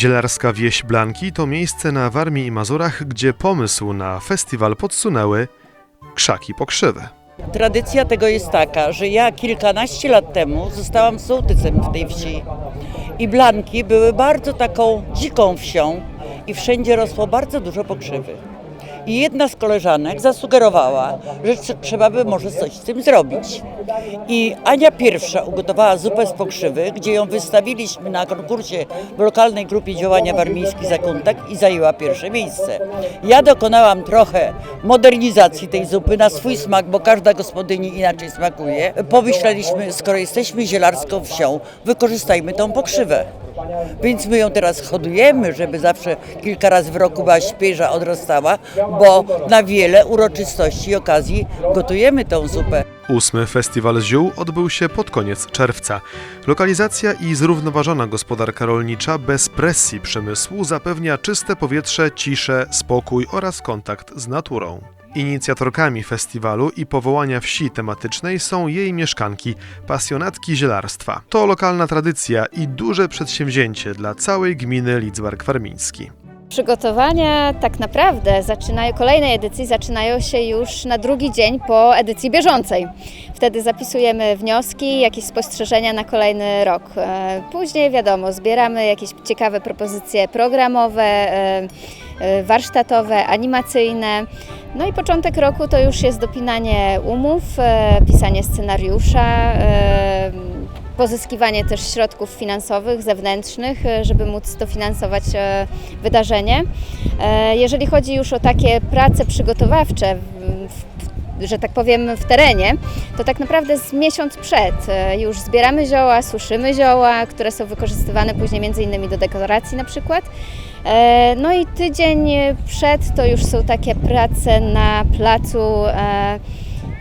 Zielarska Wieś Blanki to miejsce na Warmii i Mazurach, gdzie pomysł na festiwal podsunęły krzaki pokrzywy. Tradycja tego jest taka, że ja kilkanaście lat temu zostałam sołtysem w tej wsi. I Blanki były bardzo taką dziką wsią i wszędzie rosło bardzo dużo pokrzywy. I jedna z koleżanek zasugerowała, że tr- trzeba by może coś z tym zrobić. I Ania pierwsza ugotowała zupę z pokrzywy, gdzie ją wystawiliśmy na konkursie w lokalnej grupie działania Warmiński Zakątek i zajęła pierwsze miejsce. Ja dokonałam trochę modernizacji tej zupy na swój smak, bo każda gospodyni inaczej smakuje. Pomyśleliśmy, skoro jesteśmy zielarską wsią, wykorzystajmy tą pokrzywę. Więc my ją teraz hodujemy, żeby zawsze kilka razy w roku była świeża, odrastała, bo na wiele uroczystości i okazji gotujemy tą zupę. Ósmy festiwal ziół odbył się pod koniec czerwca. Lokalizacja i zrównoważona gospodarka rolnicza bez presji przemysłu zapewnia czyste powietrze, ciszę, spokój oraz kontakt z naturą. Inicjatorkami festiwalu i powołania wsi tematycznej są jej mieszkanki, pasjonatki zielarstwa. To lokalna tradycja i duże przedsięwzięcie dla całej gminy Lidzbark Warmiński. Przygotowania tak naprawdę zaczynają, kolejnej edycji zaczynają się już na drugi dzień po edycji bieżącej. Wtedy zapisujemy wnioski, jakieś spostrzeżenia na kolejny rok. E, Później wiadomo, zbieramy jakieś ciekawe propozycje programowe, e, e, warsztatowe, animacyjne. No i początek roku to już jest dopinanie umów, pisanie scenariusza, pozyskiwanie też środków finansowych, zewnętrznych, e, żeby móc dofinansować e, wydarzenie. E, Jeżeli chodzi już o takie prace przygotowawcze, że tak powiem, w terenie, to tak naprawdę z miesiąc przed już zbieramy zioła, suszymy zioła, które są wykorzystywane później między innymi do dekoracji na przykład. No i tydzień przed to już są takie prace na placu.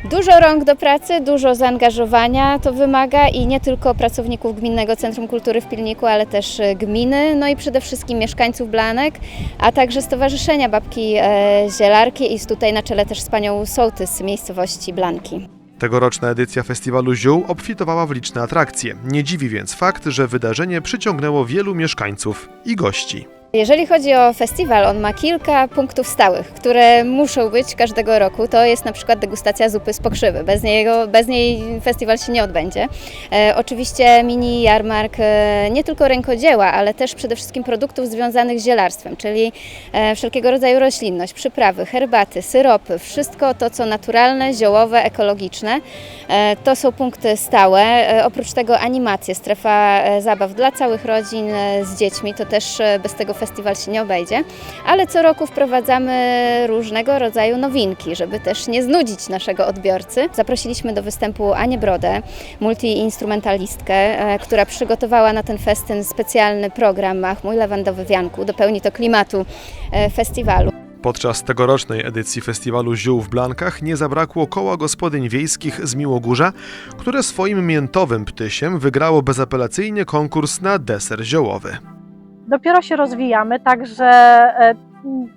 Dużo rąk do pracy, dużo zaangażowania to wymaga i nie tylko pracowników Gminnego Centrum Kultury w Pilniku, ale też e, gminy, no i przede wszystkim mieszkańców Blanek, a także Stowarzyszenia Babki e, Zielarki i tutaj na czele też z panią sołtys z miejscowości Blanki. Tegoroczna edycja festiwalu ziół obfitowała w liczne atrakcje. Nie dziwi więc fakt, że wydarzenie przyciągnęło wielu mieszkańców i gości. Jeżeli chodzi o festiwal, on ma kilka punktów stałych, które muszą być każdego roku. To jest na przykład degustacja zupy z pokrzywy. Bez, niego, bez niej festiwal się nie odbędzie. E, oczywiście mini jarmark e, nie tylko rękodzieła, ale też przede wszystkim produktów związanych z zielarstwem, czyli e, wszelkiego rodzaju roślinność, przyprawy, herbaty, syropy, wszystko to, co naturalne, ziołowe, ekologiczne. E, to są punkty stałe. E, oprócz tego animacje, strefa e, zabaw dla całych rodzin e, z dziećmi, to też e, bez tego festiwal się nie obejdzie. Ale co roku wprowadzamy różnego rodzaju nowinki, żeby też nie znudzić naszego odbiorcy. Zaprosiliśmy do występu Anię Brodę, multiinstrumentalistkę, e, która przygotowała na ten festyn specjalny program Ach, mój lawandowy wianku. Dopełni to klimatu e, festiwalu. Podczas tegorocznej edycji festiwalu ziół w Blankach nie zabrakło koła gospodyń wiejskich z Miłogórza, które swoim miętowym ptysiem wygrało bezapelacyjnie konkurs na deser ziołowy. Dopiero się rozwijamy, także e,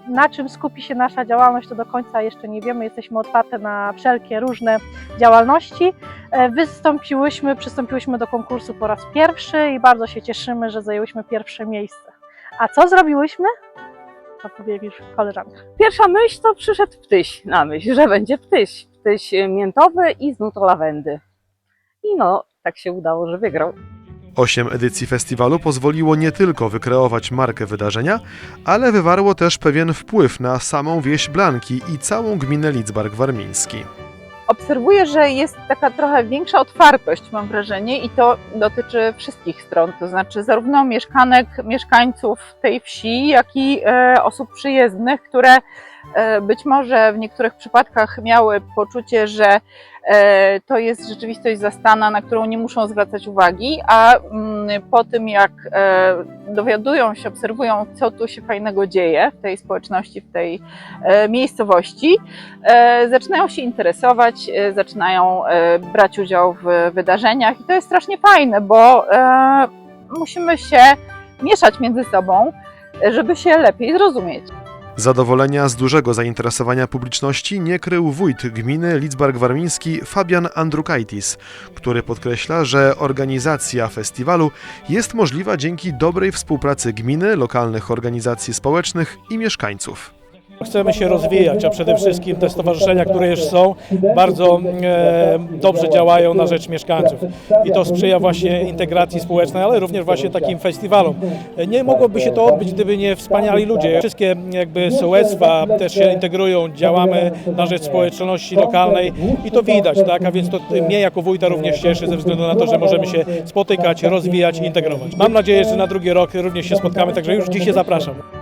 na czym skupi się nasza działalność, to do końca jeszcze nie wiemy. Jesteśmy otwarte na wszelkie różne działalności. E, Wystąpiłyśmy, przystąpiłyśmy do konkursu po raz pierwszy i bardzo się cieszymy, że zajęłyśmy pierwsze miejsce. A co zrobiłyśmy? To powie już koleżanka. Pierwsza myśl to przyszedł ptyś na myśl, że będzie ptyś. Ptyś miętowy i z nutą lawendy. I no, tak się udało, że wygrał. Osiem edycji festiwalu pozwoliło nie tylko wykreować markę wydarzenia, ale wywarło też pewien wpływ na samą wieś Blanki i całą gminę Lidzbark Warmiński. obserwuję, że jest taka trochę większa otwartość, mam wrażenie, i to dotyczy wszystkich stron, to znaczy zarówno mieszkanek, mieszkańców tej wsi, jak i e, osób przyjezdnych, które być może w niektórych przypadkach miały poczucie, że e, to jest rzeczywistość zastana, na którą nie muszą zwracać uwagi, a mm, po tym jak e, dowiadują się, obserwują, co tu się fajnego dzieje w tej społeczności, w tej e, miejscowości, e, zaczynają się interesować, e, zaczynają e, brać udział w wydarzeniach i to jest strasznie fajne, bo e, musimy się mieszać między sobą, e, żeby się lepiej zrozumieć. Zadowolenia z dużego zainteresowania publiczności nie krył wójt gminy Lidzbark-Warmiński Fabian Andrukaitis, który podkreśla, że organizacja festiwalu jest możliwa dzięki dobrej współpracy gminy, lokalnych organizacji społecznych i mieszkańców. Chcemy się rozwijać, a przede wszystkim te stowarzyszenia, które już są, bardzo e, dobrze działają na rzecz mieszkańców. I to sprzyja właśnie integracji społecznej, ale również właśnie takim festiwalom. Nie mogłoby się to odbyć, gdyby nie wspaniali ludzie. Wszystkie jakby sołectwa też się integrują, działamy na rzecz społeczności lokalnej i to widać, tak? A więc to mnie jako wójta również cieszy ze względu na to, że możemy się spotykać, rozwijać i integrować. Mam nadzieję, że na drugi rok również się spotkamy, także już dzisiaj zapraszam.